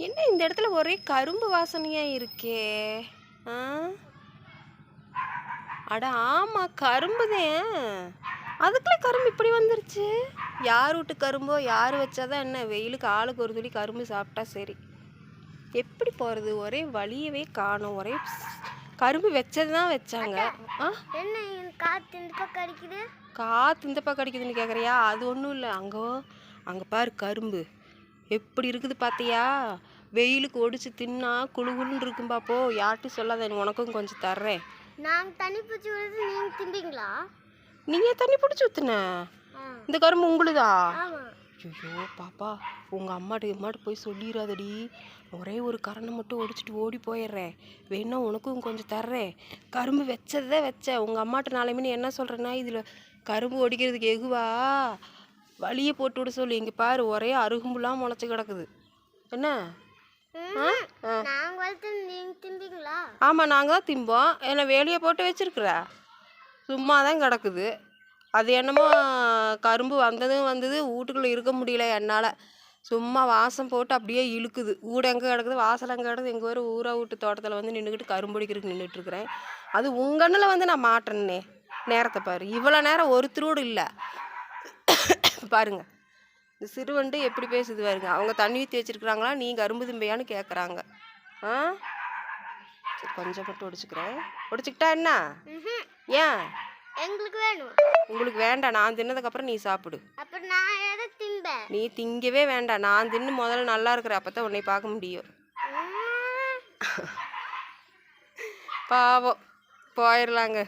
என்ன இந்த இடத்துல ஒரே கரும்பு வாசனையா இருக்கே? ஆ? அட ஆமா கரும்புதான் அதுக்குள்ள கரும்பு இப்படி வந்துருச்சு. யார் வீட்டு கரும்போ யார் வச்சாதான் என்ன? வெயிலுக்கு ஆளுக்கு ஒரு துளி கரும்பு சாப்பிட்டா சரி. எப்படி போகிறது ஒரே வழியவே காணும். ஒரே கரும்பு வச்சது தான் வச்சாங்க ஆ? என்ன காத்து இந்த பக்கம் அடிக்குது காற்று இந்த பக்கம் அடிக்குதுன்னு கேட்குறியா அது ஒன்றும் இல்லை. அங்கே அங்கே பாரு கரும்பு. எப்படி இருக்குது பார்த்தியா வெயிலுக்கு ஒடிச்சு தின்னா குளுகுலுன்னு இருக்கும் பாப்போ. யார்ட்டும் சொல்லாத உனக்கும் கொஞ்சம் தர்றேன். நாங்க தண்ணி பூச்சி விடுறது நீங்க திம்பிங்களா நீயே தண்ணி பிடிச்சி ஆ. இந்த கரும்பு உங்களுதா? ஐயோ பாப்பா உங்கள் அம்மாட்ட அம்மாட்ட போய் சொல்லிடாதடி ஒரே ஒரு கரணை மட்டும் ஒடிச்சிட்டு ஓடி போயிடுறேன். வேணா உனக்கும் கொஞ்சம் தர்றேன். கரும்பு வச்சதே வச்சேன். உங்கள் அம்மாட்ட நாளைமே நீ என்ன சொல்கிறேன்னா இதில் கரும்பு ஒடிக்கிறதுக்கு எகுவா? வழியை போட்டு விட சொல்லு. இங்கே பாரு ஒரே அருகும்புலாம் முளைச்சி கிடக்குது. என்ன? ஆமாம் நாங்கள் தான் திம்போம். என்ன வேலியை போட்டு வச்சிருக்கிற? சும்மா தான் கிடக்குது. அது என்னமோ கரும்பு வந்ததும் வந்தது வீட்டுக்குள்ளே இருக்க முடியல என்னால். சும்மா வாசம் போட்டு அப்படியே இழுக்குது. வீடு எங்கே கிடக்குது வாசல் எங்கே கிடக்குது எங்கள் ஊர் ஊரா வீட்டு தோட்டத்தில் வந்து நின்றுக்கிட்டு கரும்பு அடிக்கிறதுக்கு நின்றுட்டுருக்குறேன் அது உங்கண்ணில் வந்து நான் மாட்டேன்னே நேரத்தை பாரு. இவ்வளோ நேரம் ஒருத்தரோடு இல்லை. பாருங்க. இந்த சிறுவண்டு எப்படி பேசுது பாருங்க. அவங்க தண்ணி ஊற்றி வச்சிருக்கிறாங்களா? நீ கரும்பு திம்பையான்னு கேட்குறாங்க ஆ? சரி கொஞ்சம் மட்டும் ஒடிச்சுக்கிறேன். ஒடிச்சுக்கிட்டா என்ன. ஏன்? எங்களுக்கு வேணும்? உங்களுக்கு வேண்டாம். நான் தின்னதுக்கப்புறம் நீ சாப்பிடு. அப்புறம் நான் எதை திம்பேன் நீ திங்கவே வேண்டாம். நான் தின்னு முதல்ல நல்லா இருக்கிற அப்போ தான் உன்னை பார்க்க முடியும். பாவம். போயிடலாங்க